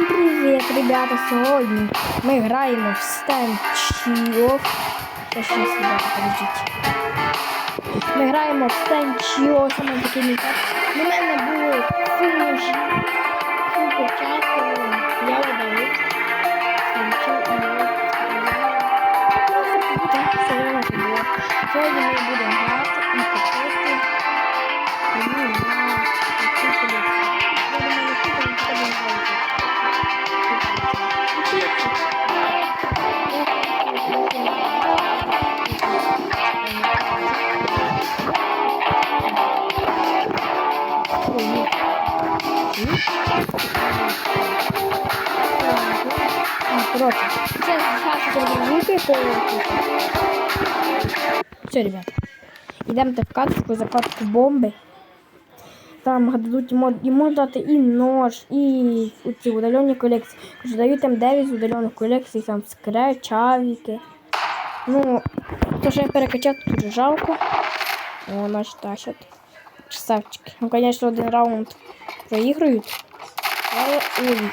Всем привет, ребята! Сьогодні ми граємо в Stand Chief. Сейчас, ребята, подождите. Ми граємо в саме такий мікап. У мене було фуж. Супер часто. Я видаю. Stand Chief. Сьогодні ми будемо грати і покрити. Мені Короче, сейчас звуки Все, ребята. Йдемо в катку, закатку бомби. Там дадуть йому дати і нож, і ці удалені колекції. Кажу, дають там 9 з удалених колекцій, там скреч, чавіки. Ну, то, що я перекачав, тут жалко. О, наші тащат. Красавчики. Ну, конечно, один раунд проіграють. Але ой.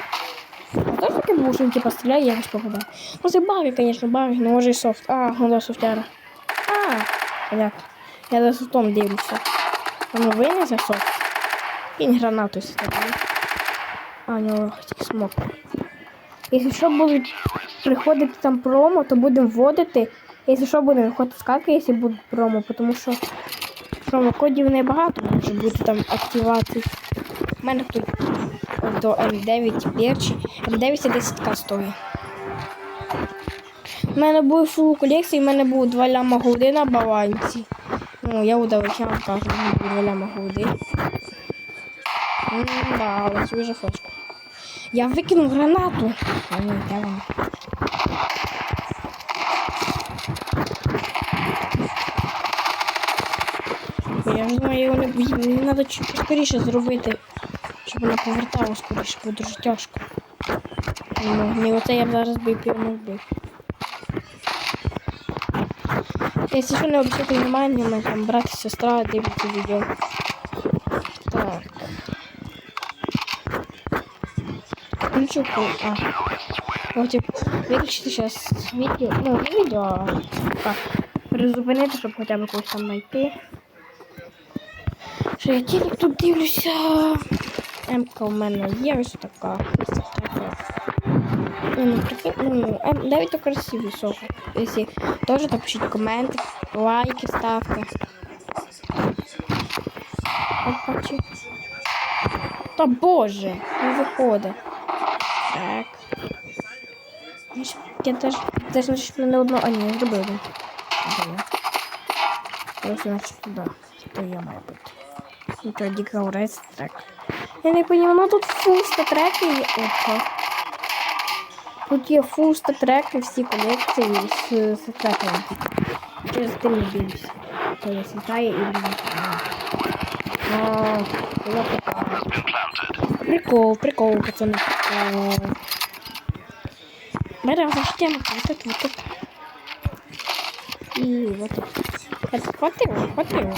А то таке бушеньки постріляє, я якось попадаю. Ну, це баги, конечно, баги, може і софт. А, ну да, софтяра. А, понятно. Я за софтом дивлюся. Ну, винесе софт. Кинь гранату сюди. А, у нього тільки смок. Якщо що будуть приходити там промо, то будемо вводити. Якщо що будемо виходити скаки, якщо будуть промо, тому що промокодів небагато може бути там активацій. У мене тут до М9 перчі. М9 це 10к стоїть. У мене був фул колекції, у мене було 2 ляма голди на балансі. Ну, я удав, я вам кажу, у мене було 2 ляма голди. Да, цю вже флешку. Я викинув гранату. А ні, де вона? Я ж знаю, його не треба скоріше зробити, щоб вона повертала скоріше, бо дуже тяжко. Ну, не оце я б зараз би прямо вбив. Якщо що не обращайте внимання, ми там брат і сестра дивляться відео. Так. Включу. А. Типа, виключити сейчас відео. Ну, не відео, а так. Призупинити, щоб хоча б когось там знайти. Що я тільки тут дивлюся. М-ка у мене є ось така. Ось. Ну, ну, ну, М, навіть то красивий сок. Якщо теж, то пишіть коменти, лайки ставте. Та боже, не виходить. Так. Я теж, теж значить, не одно, а ні, зробив? Ось, значить, туди. То я маю бути. Ну, то дікаурець, так. Я не розумію, ну тут фул статреки є. Опа. Тут є фул статреки, всі колекції з статреками. Через тим не білюся. То я світає і біля. А, було прикольно. Прикол, прикол, пацаны. Берем зачтем вот это, вот это. И вот это. Это хватило, хватило.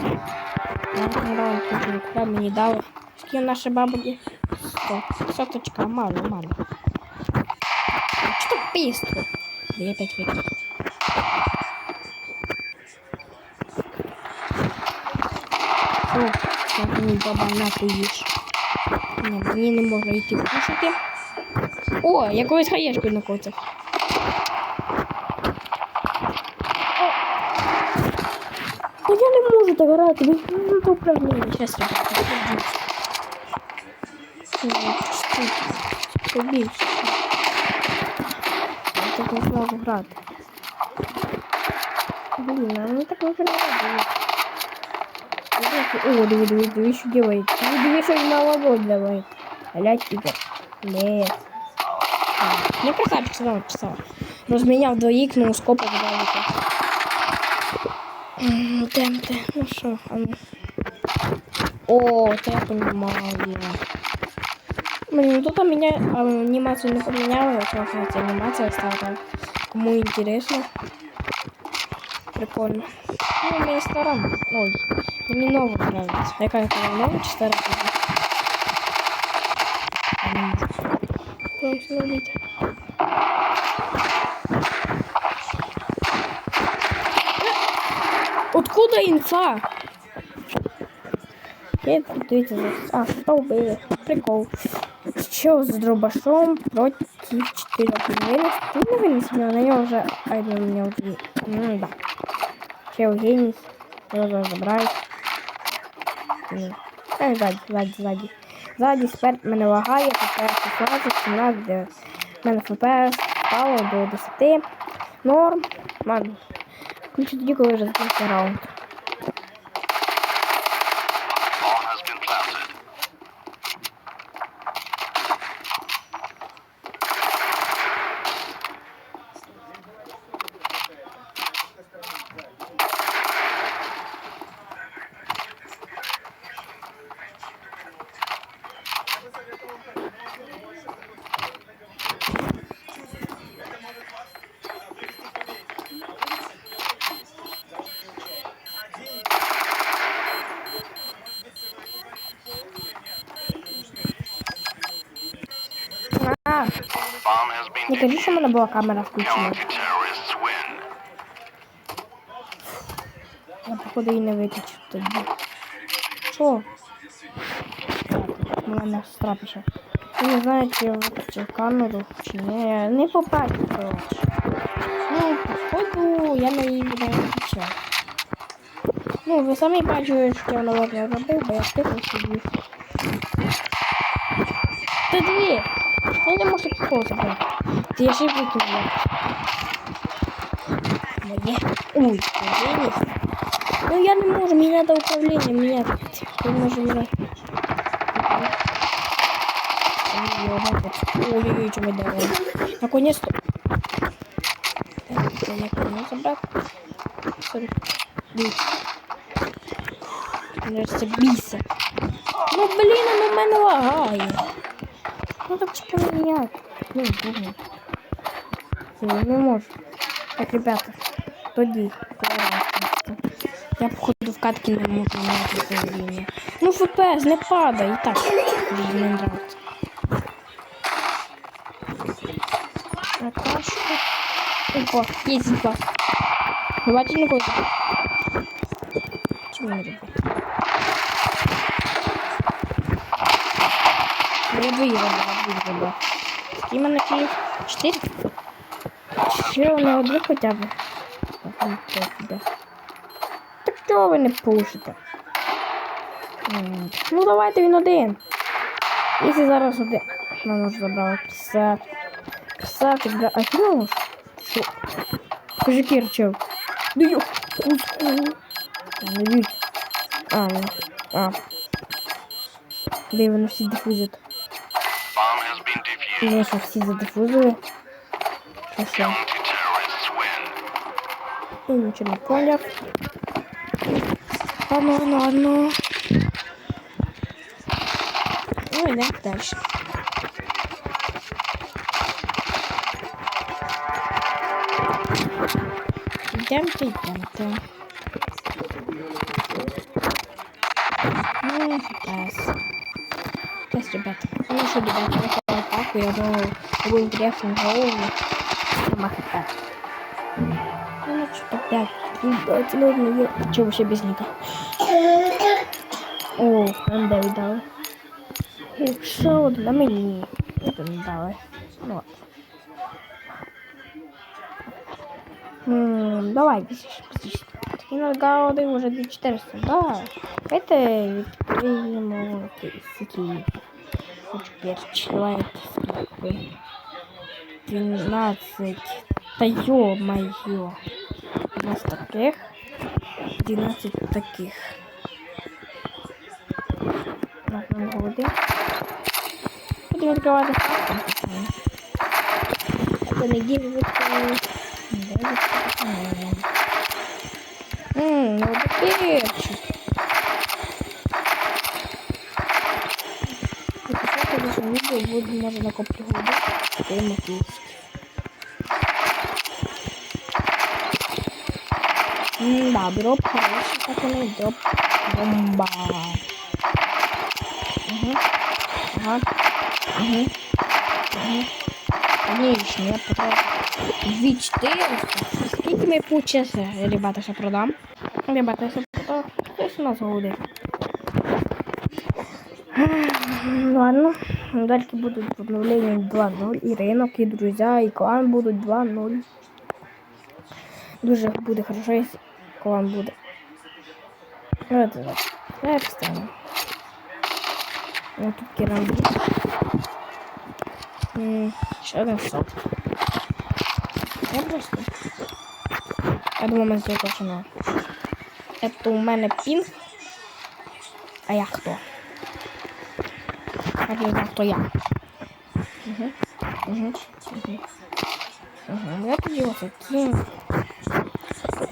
Давай, куда мне не дало. Скинь наши. Сто. Соточка, мало, мало. Что быстро? Я опять выкинул. О, как мне баба нахуй ешь. Мені не можна йти кушати. О, я хаєшкою на коцах. Та я не можу так грати, ви то управління. Зараз я покажу. Більше? Я так не зможу грати. Блін, а мені так не робити. О, диви, диви, диви, що делает. Диви, диви, що мало делает. Блять, типа. Нет. Не красавчик, сюда писал. Розміняв двоїх, ну скопа видалити. Темте, ну що, а ну. О, це я понимаю. Блин, ну тут у меня анимацию не поменяла, я просто анимация стала. Кому интересно. Прикольно. Ну, мне стара. Ой, мне новая нравится. Яка яка новая чи стара? Просто не вийти. Откуда інфа? Я дивіться зараз. А, побили. Прикол. Що з дробашом проти чотирьох винес? Ти не винес мене, на нього вже... Ай, ну, мене вже... Ну, да. Його зараз забирають. Ні. Ай, ззаді, ззаді, ззаді. Ззаді сперед мене лагає, ФПС 16, 17, 9. У мене ФПС впало до 10. Норм. Ладно. Включу тоді, коли вже закінчиться раунд. Bomb has been що в мене була камера включена. Я походу її не виключив тоді. Що? У мене сестра пише. Я не знаю, чи я виключив камеру, чи ні. Не побачив, коротше. Ну, походу, я на її не. Ну, ви самі бачили, що я наверное робив, бо я тихо сидів. Та дві! Я не можу такого забрати. Ти я ще й викинула. Моє. Ой, управління. Ну я не можу, мені надо управление менять. Можу не Ой-ой-ой, что мы делаем? Наконец-то. Я понял, забрать. Сори. Бій. Кажется, бійся. Ну, блін, воно в мене лагає. Ну так ж поміняти. Ну, дурно. Я не можу. Так, ребята, тоді. Я походу в катки не можу міняти управління. Ну, ФПС, не падай, і так. Мені не нравится. Наташка. Опа, есть два. Давайте на кого Чего не ребят? Я двоє забрав, двоє забрав. Скільки в мене кілів? Чотири? Ще не один хоча б. Так, ну, чого ви не пушите? Ну давайте він один. Якщо зараз один. Ну, може забрали 50. 50, бля, а може? Що? Скажи Кірчев. Даю. Куску. А, не б'ють. А, ні. А. Де вони всі дифузять? Ну що, всі задифузили? Що? Я нічого не поняв. Ладно, ладно, ладно. Ну, йдемо далі. Йдемте, йдемте. Ну, пес. Пес, ребята. Ну що, ребята, я хочу атаку, я думаю, я буду интересно голову. Махать. Ну, что опять? Давайте ладно, я... Че вообще без ника? О, нам Дэвид дали. Що на мені? Это не дали. Ну ладно. М, давай, пишешь, пишешь. Киногаudi уже 2400. Да. Это відкриємо який Хочу перечислити скільки. 12. Та ё-моё. У нас таких. 12 таких. Так, нам годи. Будемо відкривати фактом. Це не ділі відкрили. Де відкрили? Ммм, ну перчик. Написати наше відео буде може на коплі годи. Да, дроп хороший, так он и дроп бомба. Угу. Ага. Угу. Угу. Конечно, я потратив 2400. Скільки ми получилося, ребята, ще продам? Ребята, я ще продам. Хтось у нас голодить. Ладно, далі будуть обновлення 2.0, і ринок, і друзі, і клан будуть 2.0. Дуже буде хорошо, якщо клан буде. Ну, так. Я встану. Вот тут керамбит. Ще один сок. Я просто. Я думаю, ми зробимо починали. Это у мене пінг. А я хто? Я не знаю, хто я. Угу. Угу. Угу. Угу. Я тоді ось такі.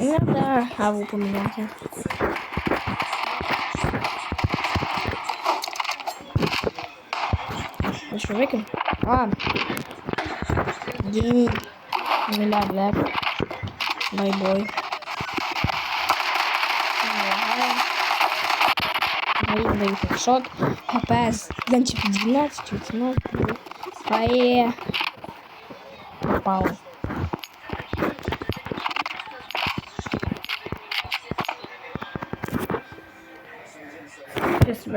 Ну да, аву поміняти. Ну що, викинь? А. Ді. Миллиард лев. Байбой. Даю хедшот. ХПС. Денчик 12, 18. Хае. Попал.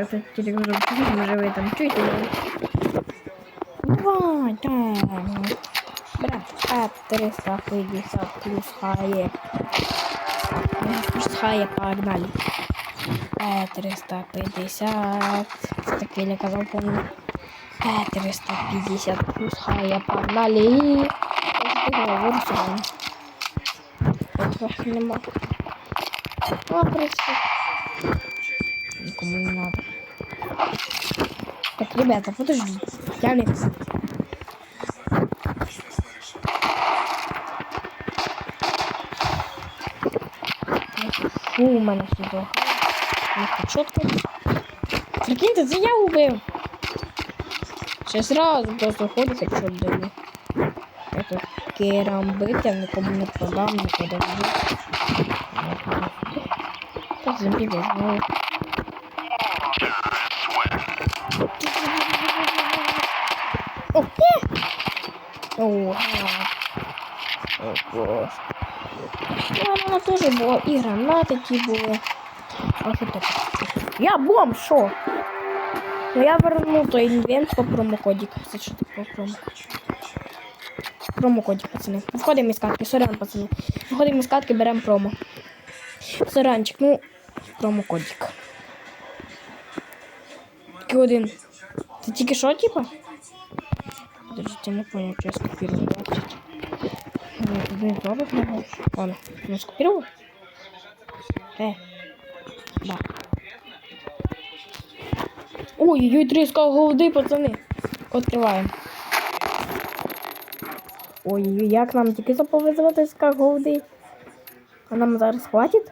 Этот телевизор включу, може ви там чуєте. Давай, так. Брат, а 350 плюс хае. Плюс хае, погнали. Э, 350. Так я казав, помню. Э, 350 плюс хае, погнали. Сьогодні. Этого нема. Ну, а, в принципе, никому не надо. Так, ребята, подождите. Я не... Фу, у мене сюди. Ну. Прикиньте, це я убив. Ще зразу просто ходить, якщо даю. Это керамбит, я нікому не продам, не подожду. Так. О, е! О, га. О, боже. Ну, вона теж була, і гранати ті були. А що? Я бомб, що? Ну я верну той інвент по промокодик. Це що таке по промокодик? Промокодик, пацани. Входимо із катки, сорян, пацани. Виходимо із катки, беремо промо. Сорянчик, ну, промокодик. Тільки один. Це тільки що, типа? Подождите, не понял, я скопировал. 20. Блин, долларов не было. Ладно, не скопировал? Э. Да. Ой-ой-ой, треска голди, пацани. Откриваємо. Ой-ой, як нам тільки заповезла треска голди. А нам зараз хватить?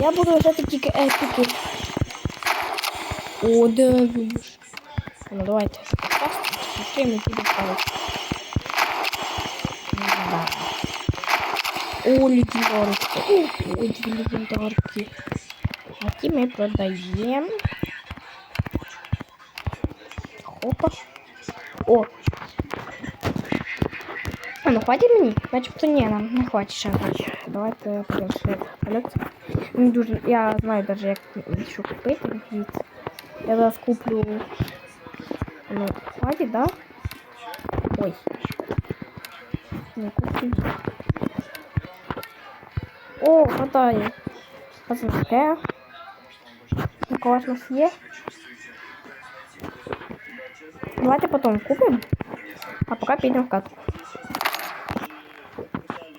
Я буду взяти тільки епіки. О, да. Ну давайте. Окей, ми підемо ставити. Да. О, легендарки. Ой, дві легендарки. А ті ми продаємо. Хопа. О. А, ну хватить мені? Начебто ні, нам не хватить ще гроші. Давайте подивимося колекцію. Мені дуже, я знаю даже як що купити. Дивіться. Я зараз куплю. Ну, хватит, да? Ой. Не куплю. О, хватає. Пацанське. Якого ж у нас є? Давайте потом купим. А пока підемо в катку.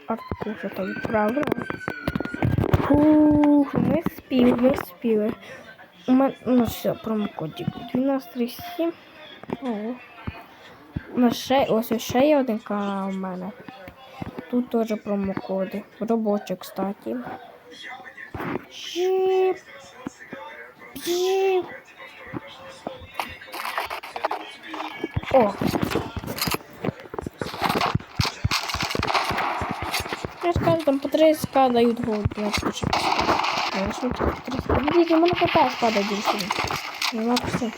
Катку що то відправила. Фух, ми спіли, ми спіли. У ну все, промокодик 1237. Ого. У нас ще, ось ще є один у мене. Тут теж промокоди. Робочі, кстати. О. Я ж там по 30к дают голод. Я слушай. Я шутил. 30к. Видите, ему на КП падает дельфин. Ну, ладно, все.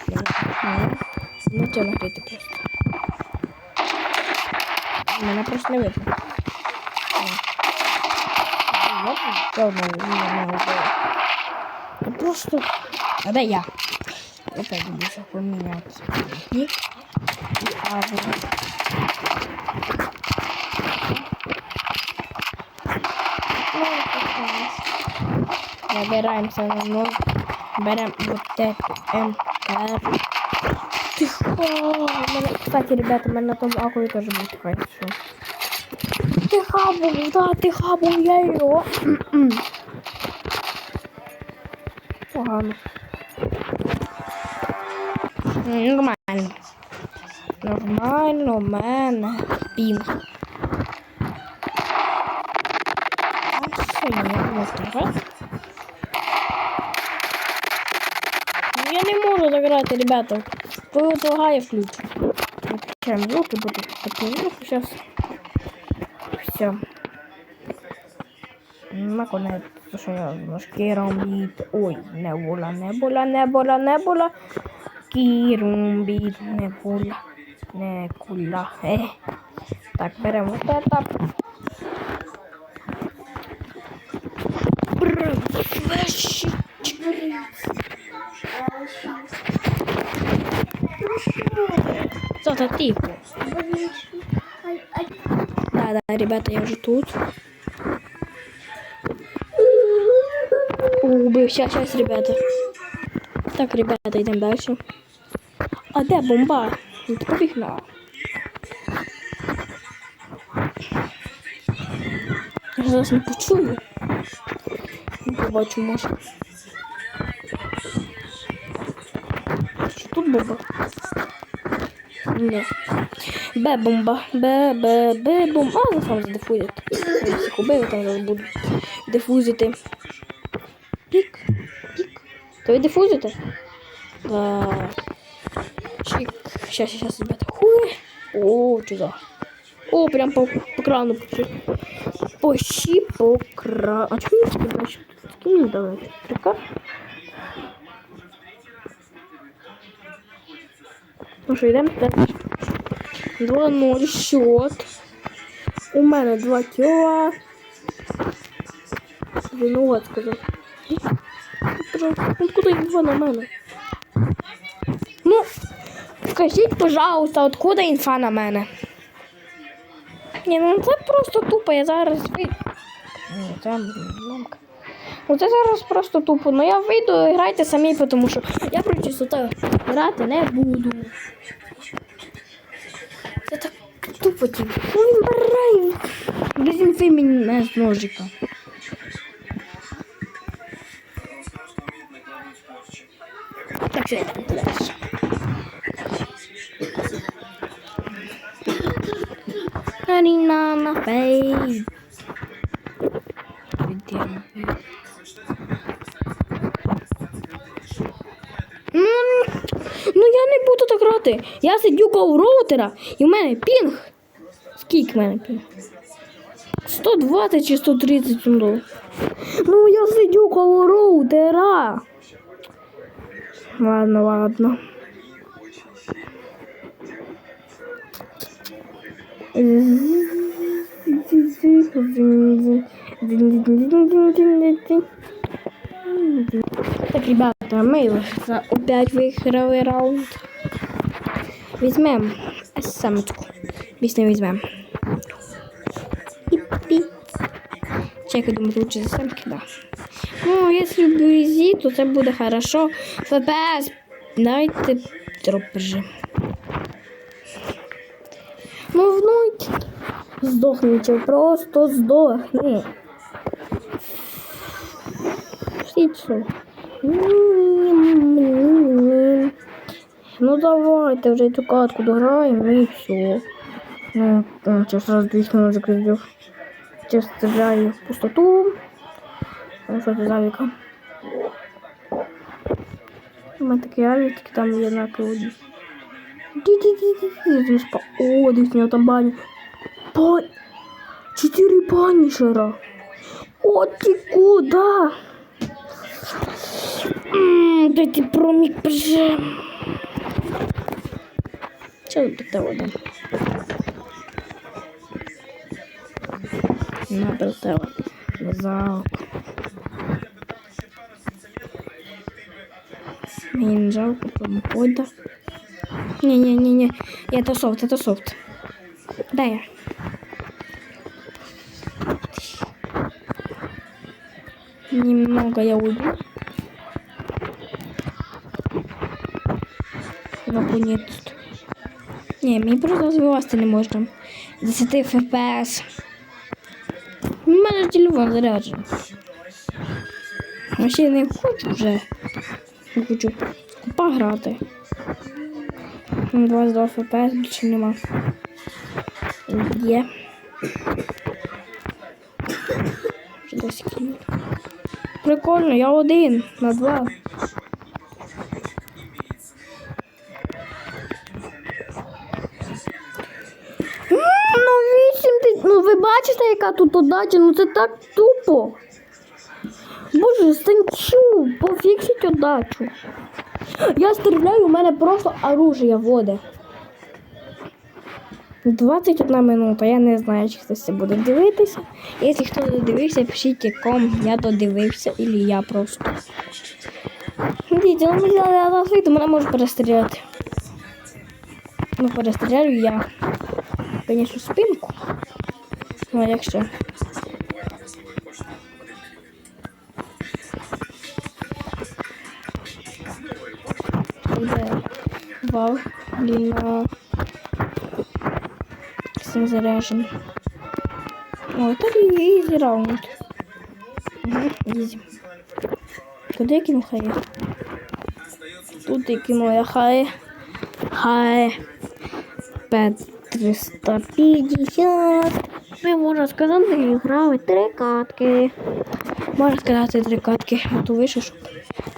Ну, просто. мене просто не видно. Ще одного не вбила. Я просто... А де я? Опять буду. І... І кажу. Ну, на ноль. Беремо вот это МКР. Тихо. Кстати, ребята, у мене на тому акулі теж буде така, що. Тихо да, тихо був, я його. Погано. Нормально. Нормально, мене пінг. А що я не можу Ну, Я не можу заграти, ребята. Коли от лагає включу. Включаємо звуки, буде такі звуки зараз. Все. Наконець, що я з керамбіт. Ой, не була, не була, не була, не була. Кірумбіт, не була, не кула. Е. Так, беремо это. Что-то тихо. Да, да, ребята, я уже тут. Убив, сейчас, сейчас, ребята. Так, ребята, йдемо далі. А де бомба? Ну, ти побігла. Я зараз не почую. Не побачу, може. Що тут бомба? Ні. Б бомба. Б, Б, Б бомба. А, сам задефузить. Я всіх убив, там зараз буду. Пік, пік. То ви дефузите? Да. Чик. Сейчас, сейчас, ребята. Хуй. О, чудо. О, прям по, по крану. Почти по крану. А чому не бачу? Скинь давай. Така. Ну що, йдемо далі. 2-0 счет. У мене 2 кіла. Винуват сказав. Откуда два на мене? Ну, скажіть, пожалуйста, откуда інфа на мене? Ні, ну це просто тупо, я зараз вийду. Це ломка. Ну зараз просто тупо. Ну я вийду, грайте самі, тому що я про чистоту грати не буду. Це тупо типу. Ну він барай. Дезінфи мене з ножика. Так що я там далі. Аріна на фейс. Відділно. Ну, ну я не буду так грати. Я сидю коло роутера і в мене пінг. Скільки в мене пінг? 120 чи 130 доларів. Ну я сидю коло роутера. Ладно, ладно. Так, ребята, ми опять виграли раунд. Візьмемо самочку. Більш не візьмемо. Чекай, думаю, лучше за самки, да. Ну, якщо вблизі, то це буде хорошо. ФПС. Давайте дроп режим. Ну, внуть. Здохните, просто здохни. Птицу. Ну давайте вже цю катку дограємо і все. Ну, он сейчас раз дві ножик разбил. Сейчас стріляю в пустоту. Ну що це за віка? У мене такі авітки, там є на круді. Ди-ди-ди-ди-ди. О, десь у нього там баня. Бан... Четыре панишера. О, ты куда? М, Да ты промик прижем. Че тут того там? Надо тебе залку. Мені не жалко промокода. Не-не-не-не. Это софт, это софт. Дай я. Немного я уйду. Наконец-то. Не, мені просто розвиватися не можна. 10 FPS. У мене телефон заряджений. Вообще не хочу вже. Не хочу пограти. 22 FPS більше нема. Є. Вже 10 кіл. Прикольно, я один на два. Ну, вісім ти. Ну, ви бачите, яка тут удача? Ну це так тупо. Боже, станчу, пофіксіть удачу. Я стріляю, у мене просто оружие воде. 21 минута, я не знаю, чи хтось це буде дивитися. Якщо хто додивився, пишіть ком я додивився, або я просто. Дивіться, ну мені на світу мене можуть перестріляти. Ну, перестріляю я. Звісно, спинку. Ну, а якщо. Буде вал всім заряжен. О, это easy раунд. Угу, я кину хай? Тут я кину я хай. Хай. 350. Ми можна сказати, грали три катки. Можна сказати три катки. А то вийшов, щоб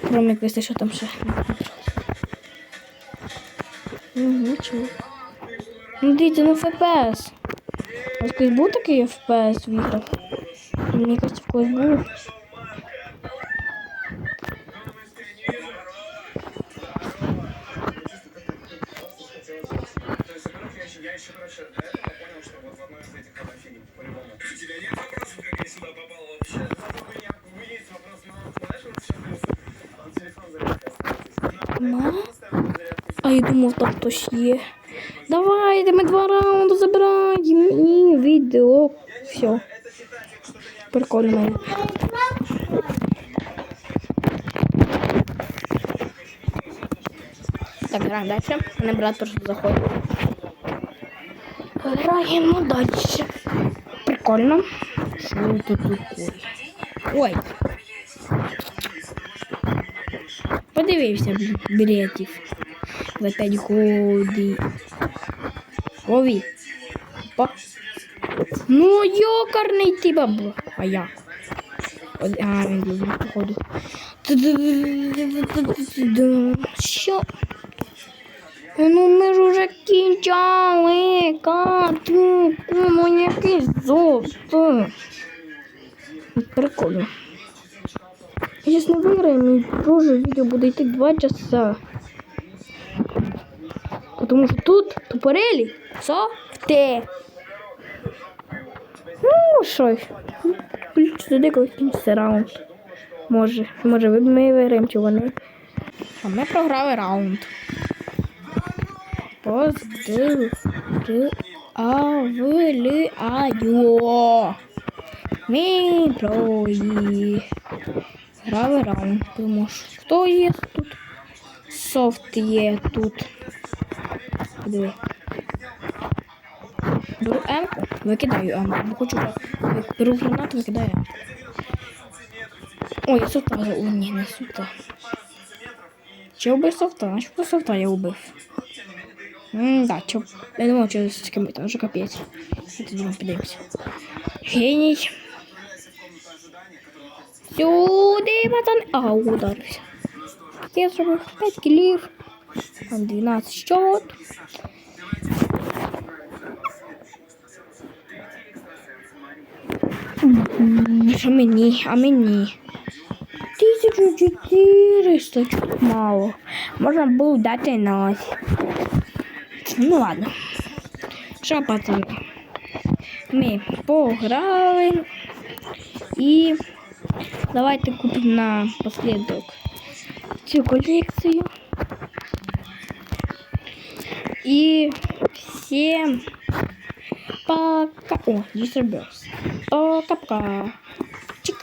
кроме якось, що там ще. Ну, нічого. Ну, дивіться, ну FPS. Ось колись був такий FPS в іграх? Мені кажется, в когось був. А я думав, там хтось є. Давайте, ми два раунди забираємо. І відео. Все. Прикольно. Так, граємо далі. Мене брат просто заходить. Граємо далі. Прикольно. Що тут такое? Ой. Подивився білетів за 5 годів. Лови. Опа. Ну, йокарний ти бабло. А? От- А, він походу. Що? Ну ми ж уже кінчали. Кату. Ну, який зовсім. Прикольно. Якщо не виграємо, і відео буде йти 2 часа. Тому що тут тупорелі софти. Ну, що ж. Туди коли кінчиться раунд. Може, може ми виграємо, чи вони. А ми програли раунд. Поздравляю. Ми прої. Грали раунд. Тому що хто є тут? Софт є тут. Диви. Беру М-ку, викидаю М-ку. Бо хочу беру гранату, викидаю М. Ой, я софта. О, ні, не софта. Чи убив софта? Значить, про софта я убив. М, да, чо. Я думав, що з ким там вже капець. Я тоді ми подивимося. Геній. Сюди. Ага, ударився. Я зробив 5 кілів. Там 12 щот. А мені, а мені. 1400 чуть мало. Можна було дати ночь. Ну ладно. Що, пацани? ми пограли. І давайте купимо напослідок цю колекцію. І всім пока. О, Мистер Бёрс. Пока-пока. Чик.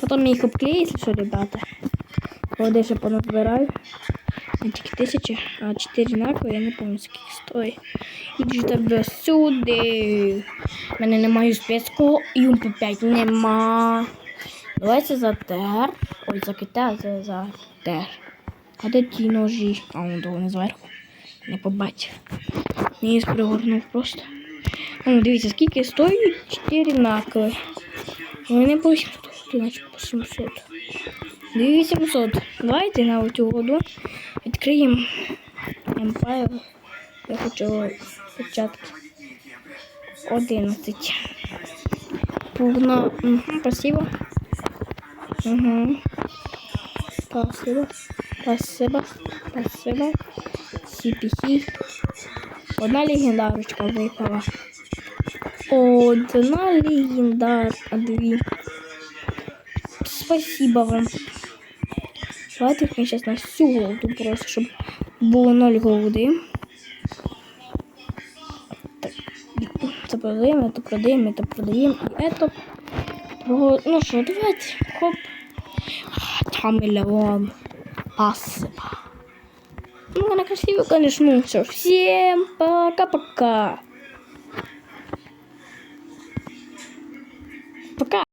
Потом я их обклею, если что, ребята. Вот я ще поназбираю. Не тільки тисячі, а 4 знаки, я не пам'ятаю, скільки стоїть. Іди тебе сюди. У мене немає спецького і УМП5 нема. Давайте за тер. Ой, за кита, за, за тер. А де ті ножі? А, до вони зверху. Не побачив. Не їх пригорнув просто. Ну, дивіться, скільки стоїть 4 накли. Вони по 800, значить по 700. 2800. Давайте на цю воду відкриємо Empire. Я хочу спочатку 11. Пugno. Угу, спасибо. Угу. Спасибо. Спасибо. Спасибо. Сіпіхі. Одна легендарочка випала. Одна легендар, а дві. Спасибо вам. Давайте ми зараз на всю голду просто, щоб було 0 голди. Так, це продаємо, це продаємо, це продаємо, і это. Ну що, давайте, хоп. Там миллион. Спасибо. Ну, она красивая, конечно. Ну, все. Всем пока-пока. Пока. -пока. пока.